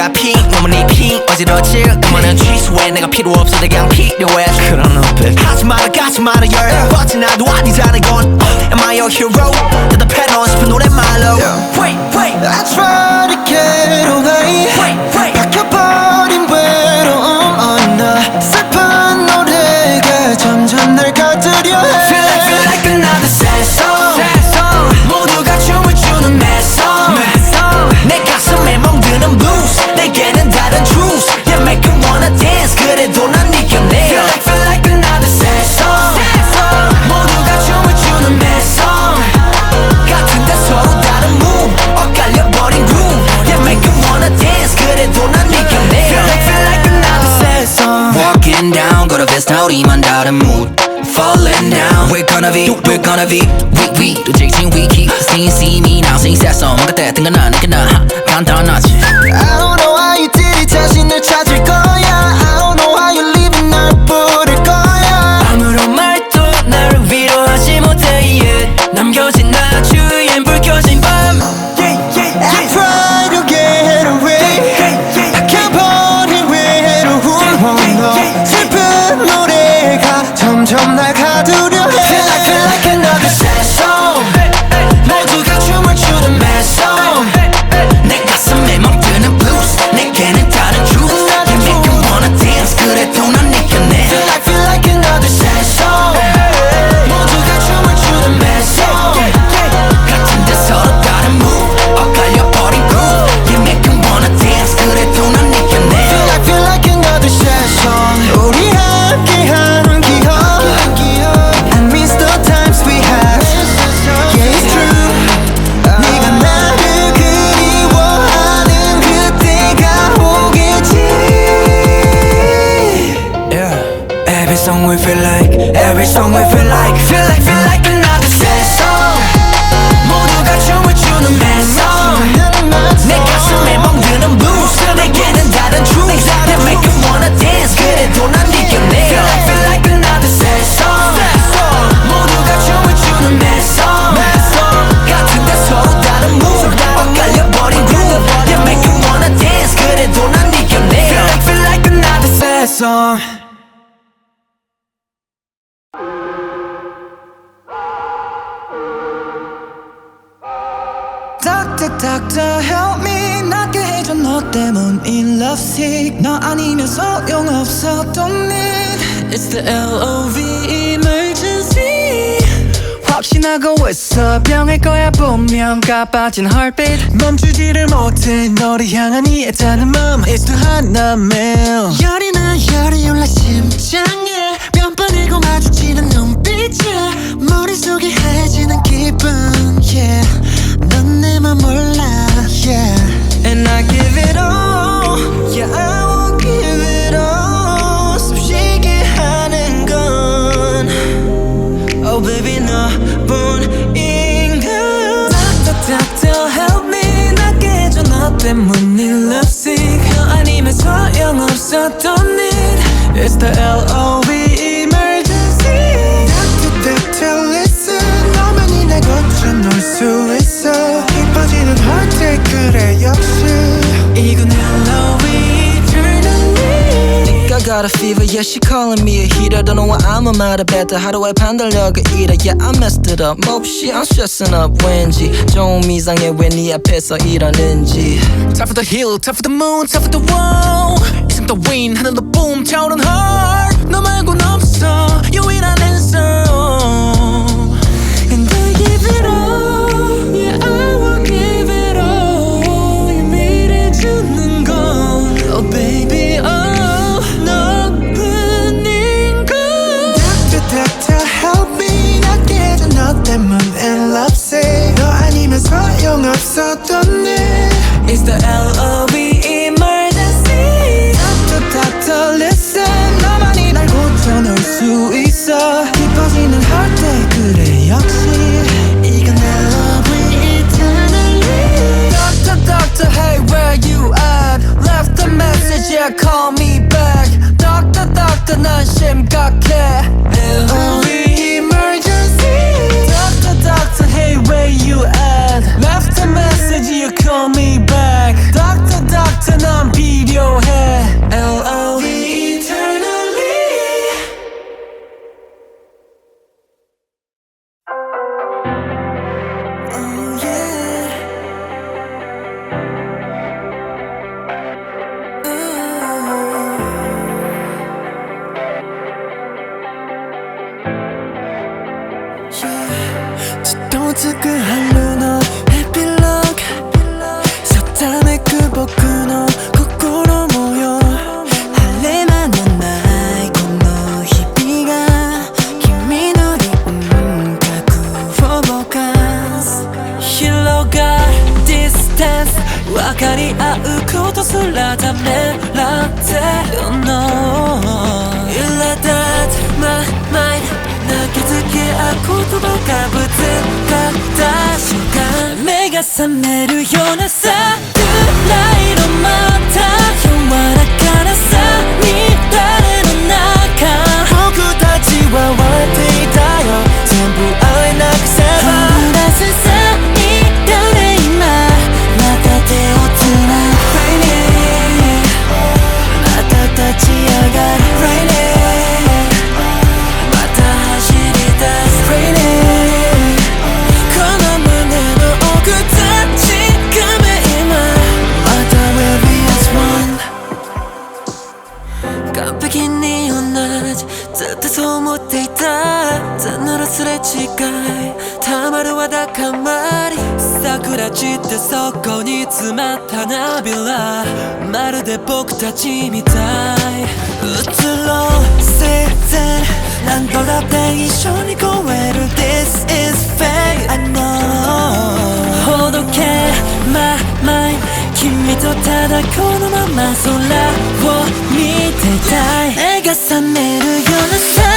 네가 피너무 네 핑, 어지러질 그만한 취소해 내가 필요 없어 내 그냥 필요해 그런 어필 하지 마라 가지 마라 열 버티 나도 아니잖아 이건 Am I your hero? 대답해 넌 싶은 노래 말로 Wait wait that's right wanna be. Weak weak 对这个情 we keep. 信心迷脑，信心 set song，我个带，等个那那个那，看到那。song. Doctor, doctor, help me. 나 깨해줘 너 때문인 lovesick. 너 아니면 소용없어. Don't need. It's the L O V. 혹시나고 있어. 병일 거야 분명 가빠진 헐빛 멈추지를 못해 너를 향한 이 애타는 마음. It's too hot now man 열이 나 열이 올라 심장에. 몇 번이고 마주치는 눈빛에. 머릿속이 해지는 기분 yeah. 넌내맘 몰라 yeah. And I give it all yeah. Yeah, she calling me a heater. Don't know why I'm a about better. How do I 판단력을 잃어? Yeah, I messed it up. 몹시 I'm stressing up. 왠지 piss 이상해 eat on 이러는지. Time for the hill, time for the moon, time for the wall. 이젠 더 win the boom 차오른 heart. 너 you 없어 유일한 answer. うちみたい。移ろう生前何度だって一緒に超える。This is fate I know ほどけ my mind 君とただこのまま空を見てたい。目が覚めるような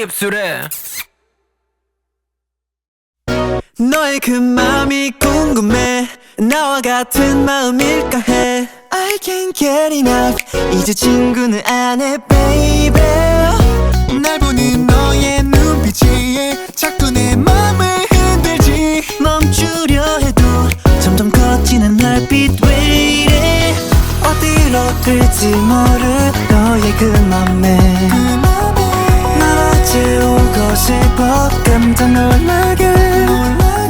입술에. 너의 그 마음이 궁금해. 나와 같은 마음일까 해. I can't get enough. 이제 친구는 안해 baby. 날 보는 너의 눈빛이 자꾸 내 맘을 흔들지. 멈추려 해도 점점 커지는 날빛 왜 이래 어디로 들지 모를 너의 그 맘에. 싶어 깜짝 놀라게.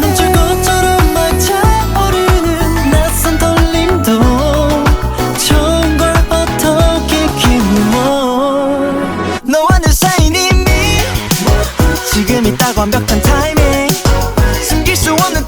넘칠 것처럼 막 차오르는 낯선 떨림도 좋은 걸 어떻게 키워 너와 내 사이인 이미 지금 있다고 완벽한 타이밍 숨길 수 없는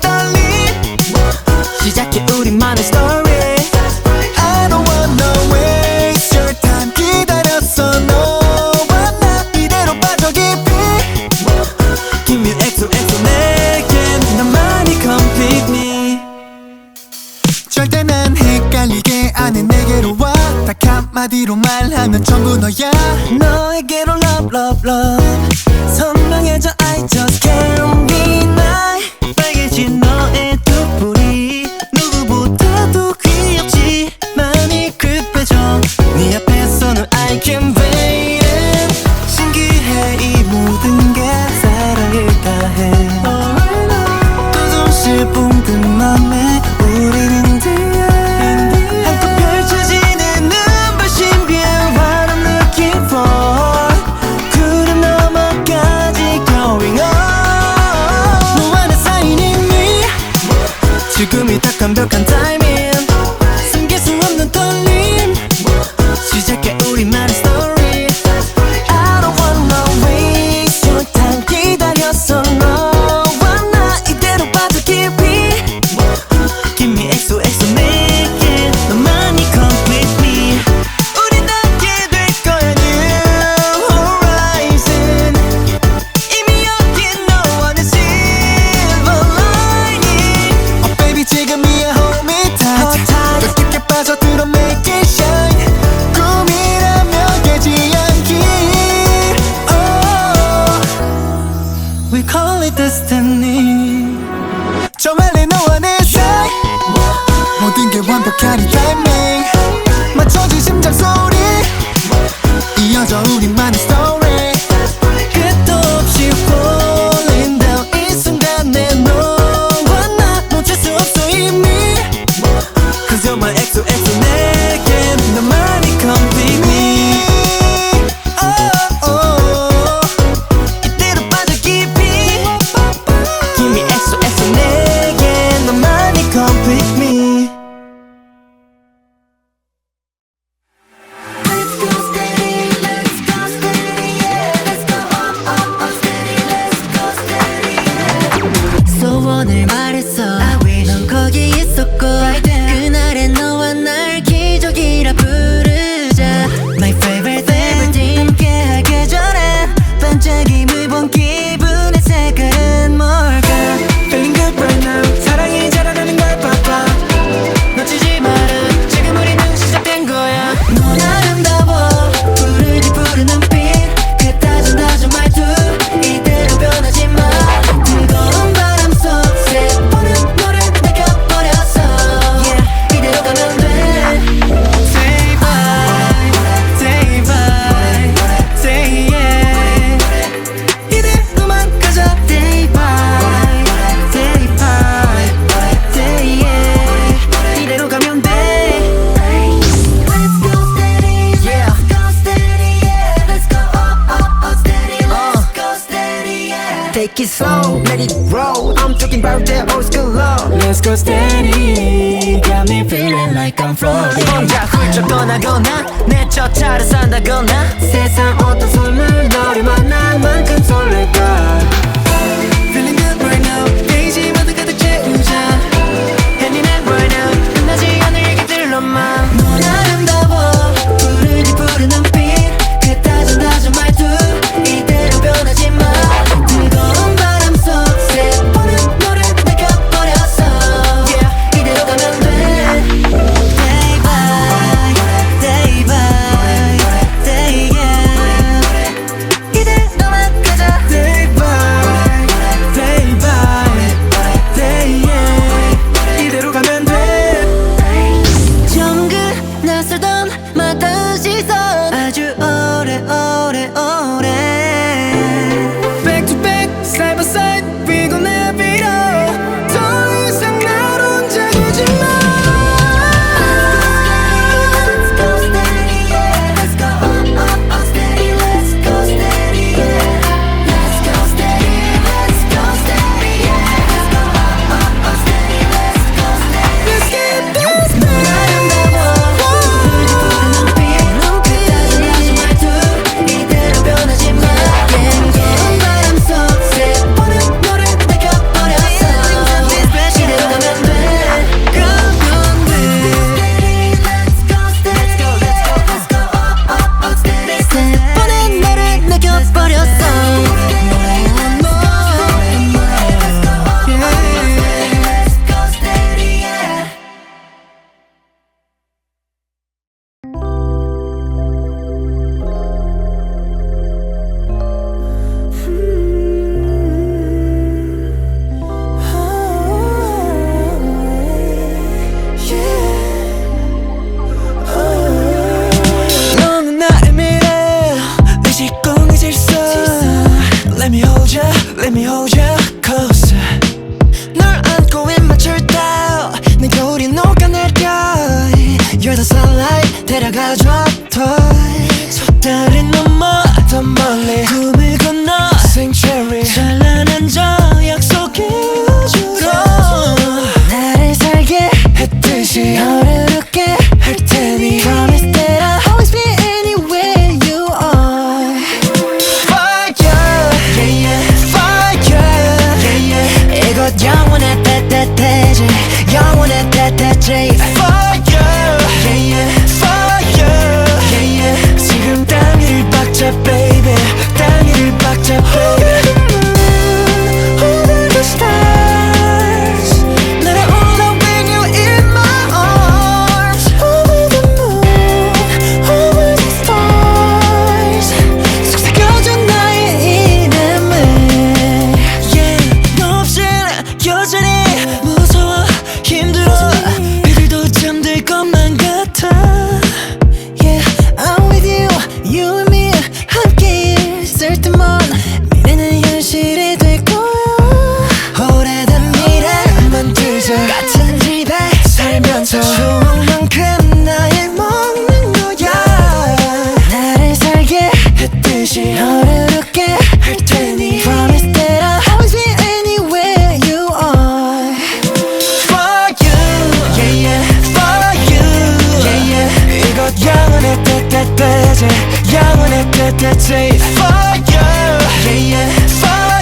set the tape fire yeah yeah fire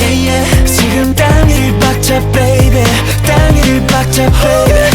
yeah yeah 지금 땅 위를 박자 baby 땅 위를 박자 baby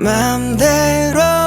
맘대로.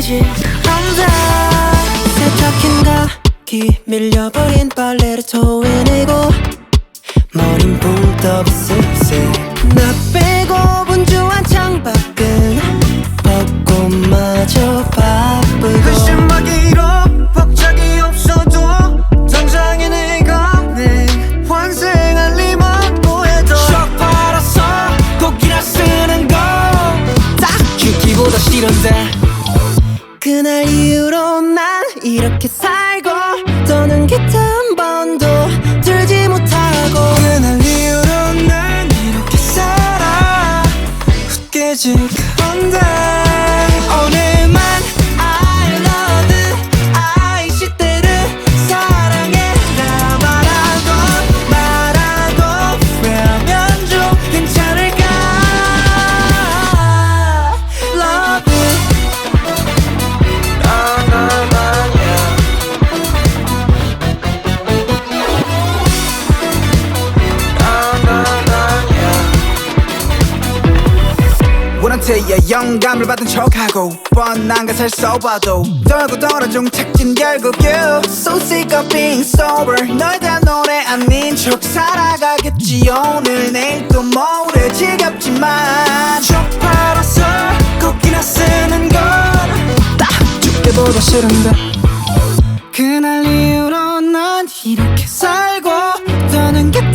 되지 혼자 세척힌 각기 밀려버린 빨래를 토해내고 머린 붕 떠버슬슬 나 빼고 분주한 창밖은 벚꽃마저 바쁘고 그날 이후로 난 이렇게 살고 더는 기타 한 번도 들지 못하고 그날 이후로 난 이렇게 살아. 웃게 질건다. 난그살 써봐도 돌고 돌아 종착진 결국 you. So sick of being sober. 너에 대한 노래 아닌 척 살아가겠지. 오늘 내일 또 모레 지겹지만. 쪽팔아서 꺾이나 쓰는 건딱 죽기보다 싫은데. 그날 이후로 난 이렇게 살고 더는 게